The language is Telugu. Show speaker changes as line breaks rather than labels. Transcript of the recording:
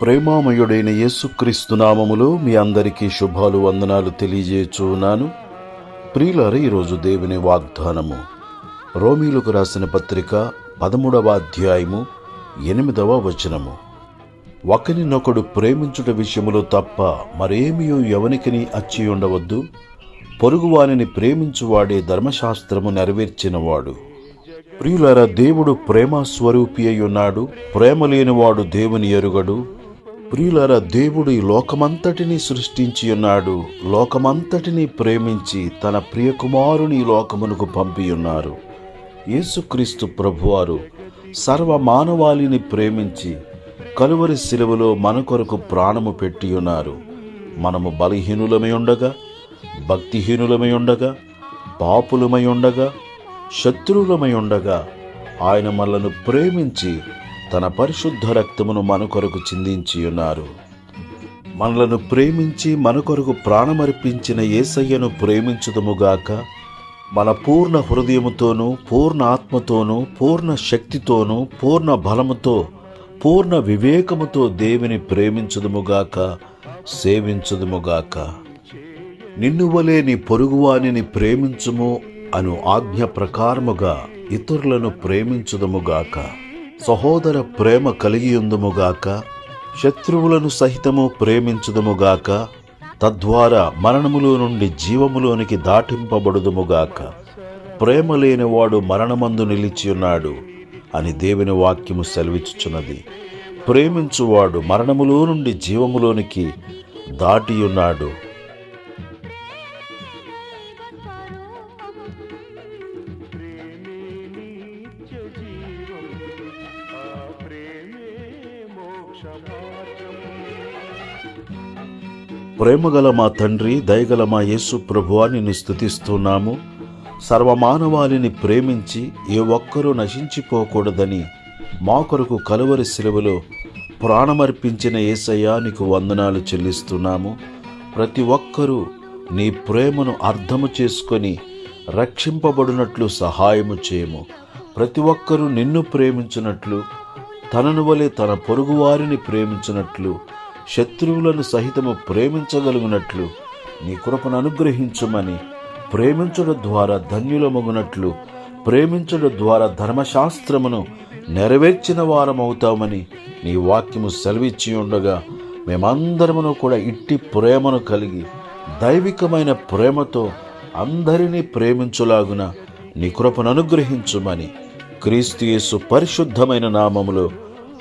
ప్రేమామయుడైన యేసుక్రీస్తు నామములో మీ అందరికీ శుభాలు వందనాలు తెలియజేచున్నాను ప్రియులారు ఈరోజు దేవుని వాగ్దానము. రోమీలకు రాసిన పత్రిక పదమూడవ అధ్యాయము ఎనిమిదవ వచనము. ఒకరినొకడు ప్రేమించుట విషయములో తప్ప మరేమియో ఎవనికిని అచ్చి ఉండవద్దు. పొరుగువానిని ప్రేమించువాడే ధర్మశాస్త్రము నెరవేర్చినవాడు. ప్రియులారా దేవుడు ప్రేమ స్వరూపి అయి ఉన్నాడు. ప్రేమ లేనివాడు దేవుని ఎరుగడు. ప్రియులారా దేవుడు ఈ లోకమంతటిని సృష్టించి ఉన్నాడు. లోకమంతటిని ప్రేమించి తన ప్రియకుమారుని ఈ లోకమునకు పంపి ఉన్నారు. యేసుక్రీస్తు ప్రభువారు సర్వ మానవాళిని ప్రేమించి కలువరి శిలువలో మన కొరకు ప్రాణము పెట్టి ఉన్నారు. మనము బలహీనులమై ఉండగా భక్తిహీనులమై ఉండగా పాపులమై ఉండగా శత్రువులమై ఉండగా ఆయన మనలను ప్రేమించి తన పరిశుద్ధ రక్తమును మన కొరకు చిందించి ఉన్నారు మనలను ప్రేమించి మన కొరకు ప్రాణమర్పించిన యేసయ్యను ప్రేమించుదముగాక మన పూర్ణ హృదయముతోనూ పూర్ణ ఆత్మతోనూ పూర్ణ శక్తితోనూ పూర్ణ బలముతో పూర్ణ వివేకముతో దేవుని ప్రేమించుదముగాక సేవించుదుముగాక నిన్ను వలే నీ పొరుగువానిని ప్రేమించుము అను ఆజ్ఞ ప్రకారముగా ఇతరులను ప్రేమించుదముగాక సహోదర ప్రేమ కలిగియుందుముగాక శత్రువులను సహితము ప్రేమించుదుముగాక తద్వారా మరణములో నుండి జీవములోనికి దాటింపబడుదుముగాక. ప్రేమ లేనివాడు మరణమందు నిలిచియున్నాడు అని దేవుని వాక్యము సెలవిచ్చుచున్నది. ప్రేమించువాడు మరణములో నుండి జీవములోనికి దాటియున్నాడు. ప్రేమగల మా తండ్రి దయగల మా యేసు ప్రభువా నిన్ను స్థుతిస్తున్నాము సర్వమానవాళిని ప్రేమించి ఏ ఒక్కరూ నశించిపోకూడదని మా కొరకు కలువరి శిలువలో ప్రాణమర్పించిన ఏసయ్యా నీకు వందనాలు చెల్లిస్తున్నాము. ప్రతి ఒక్కరూ నీ ప్రేమను అర్థము చేసుకొని రక్షింపబడినట్లు సహాయము చేయము. ప్రతి ఒక్కరూ నిన్ను ప్రేమించినట్లు తనను వలె తన పొరుగువారిని ప్రేమించినట్లు శత్రువులను సహితము ప్రేమించగలిగినట్లు నీ కృపను అనుగ్రహించుమని ప్రేమించడం ద్వారా ధన్యులమగునట్లు ప్రేమించడం ద్వారా ధర్మశాస్త్రమును నెరవేర్చిన వారమవుతామని నీ వాక్యము సెలవిచ్చి ఉండగా మేమందరమును కూడా ఇట్టి ప్రేమను కలిగి దైవికమైన ప్రేమతో అందరినీ ప్రేమించులాగున నీ కృపను అనుగ్రహించుమని క్రీస్తు యేసు పరిశుద్ధమైన నామములో